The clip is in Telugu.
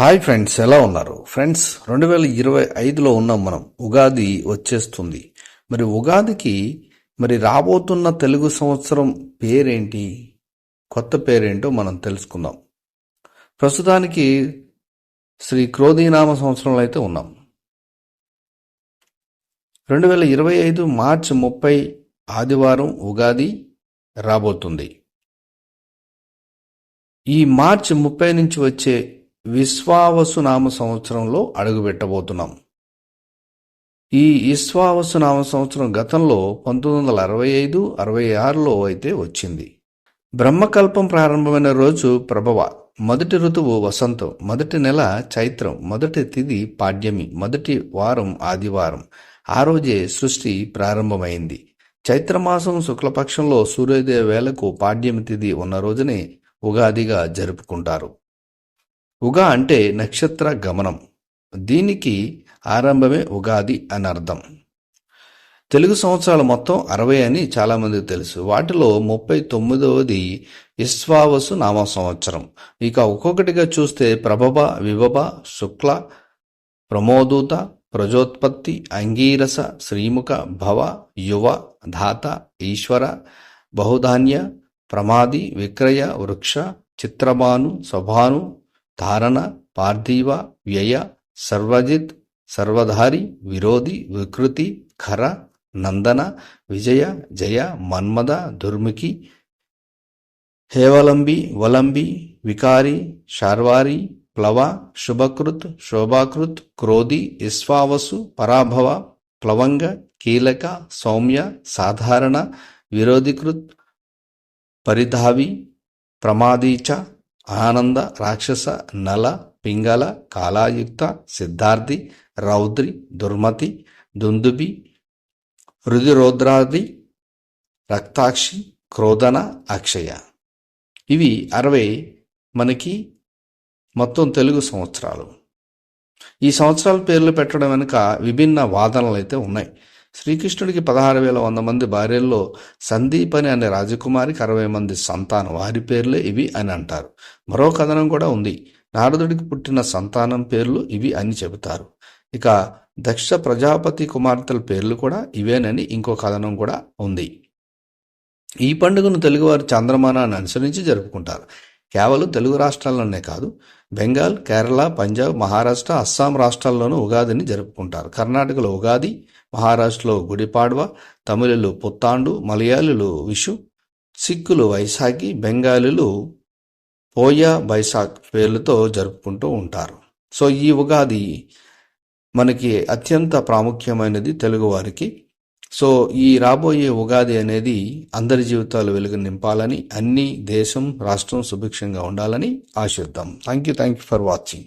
హాయ్ ఫ్రెండ్స్ ఎలా ఉన్నారు? ఫ్రెండ్స్ రెండు వేల ఇరవై ఐదులో ఉన్నాం మనం. ఉగాది వచ్చేస్తుంది. మరి ఉగాదికి మరి రాబోతున్న తెలుగు సంవత్సరం పేరేంటి? కొత్త పేరేంటో మనం తెలుసుకుందాం. ప్రస్తుతానికి శ్రీ క్రోధీనామ సంవత్సరంలో అయితే ఉన్నాం. రెండు వేల ఇరవై ఐదు మార్చి ముప్పై ఆదివారం ఉగాది. రాబోతుంది. ఈ మార్చి ముప్పై నుంచి వచ్చే విశ్వావసునామ సంవత్సరంలో అడుగుపెట్టబోతున్నాం ఈ విశ్వావసునామ సంవత్సరం గతంలో పంతొమ్మిది వందల అరవై ఐదు అరవై ఆరులో అయితే వచ్చింది. బ్రహ్మకల్పం ప్రారంభమైన రోజు ప్రభవ మొదటి ఋతువు వసంతం మొదటి నెల చైత్రం మొదటి తిది పాడ్యమి మొదటి వారం ఆదివారం ఆ రోజే సృష్టి ప్రారంభమైంది. చైత్రమాసం శుక్లపక్షంలో సూర్యోదయ వేళకు పాడ్యమి తిథి ఉన్న రోజునే ఉగాదిగా జరుపుకుంటారు. ఉగా అంటే నక్షత్ర గమనం. దీనికి ఆరంభమే ఉగాది అని అర్థం. తెలుగు సంవత్సరాలు మొత్తం అరవై అని చాలామందికి తెలుసు. వాటిలో ముప్పై తొమ్మిదవది ఇస్వావసు నామ సంవత్సరం. ఇక ఒక్కొక్కటిగా చూస్తే ప్రభభ విభభ శుక్ల ప్రమోదూత ప్రజోత్పత్తి అంగీరస శ్రీముఖ భవ యువ ధాత ఈశ్వర బహుధాన్య ప్రమాది విక్రయ వృక్ష చిత్రభాను స్వభాను ధారణ పార్థివ వ్యయ సర్వజిత్ సర్వధారి విరోధి వికృతి ఖర నందన విజయ జయ మన్మద దుర్ముఖి హేవలంబి వలంబి వికారి శార్వారి ప్లవ శుభకృత్ శోభాకృత్ క్రోధి ఇస్వావసు పరాభవ ప్లవంగ కీలక సౌమ్య సాధారణ విరోధికృత్ పరిధావి ప్రమాదీచ ఆనంద రాక్షస నల పింగళ కాలాయుక్త సిద్ధార్థి రౌద్రి దుర్మతి దుందుబి రుధిరోద్రాది రక్తాక్షి క్రోధన అక్షయ. ఇవి అరవై మనకి మొత్తం తెలుగు సంవత్సరాలు. ఈ సంవత్సరాల పేర్లు పెట్టడం వెనుక విభిన్న వాదనలు అయితే ఉన్నాయి. శ్రీకృష్ణుడికి పదహారు వేల వంద మంది భార్యల్లో సందీపని అనే రాజకుమారికి అరవై మంది సంతానం వారి పేర్లే ఇవి అని అంటారు. మరో కథనం కూడా ఉంది. నారదుడికి పుట్టిన సంతానం పేర్లు ఇవి అని చెబుతారు. ఇక దక్ష ప్రజాపతి కుమార్తెల పేర్లు కూడా ఇవేనని ఇంకో కథనం కూడా ఉంది. ఈ పండుగను తెలుగువారు చంద్రమానాన్ని అనుసరించి జరుపుకుంటారు. కేవలం తెలుగు రాష్ట్రాల్లోనే కాదు బెంగాల్ కేరళ పంజాబ్ మహారాష్ట్ర అస్సాం రాష్ట్రాల్లోనూ ఉగాదిని జరుపుకుంటారు. కర్ణాటకలో ఉగాది మహారాష్ట్రలో గుడిపాడ్వ తమిళులు పుత్తాండు మలయాళులు విషు సిక్కులు వైశాఖి బెంగాలీలు పోయా బైసాఖ్ పేర్లతో జరుపుకుంటూ ఉంటారు. సో ఈ ఉగాది మనకి అత్యంత ప్రాముఖ్యమైనది తెలుగువారికి. సో ఈ రాబోయే ఉగాది అనేది అందరి జీవితాలు వెలుగు నింపాలని అన్ని దేశం రాష్ట్రం సుభిక్షంగా ఉండాలని ఆశిద్దాం. Thank you thank you for watching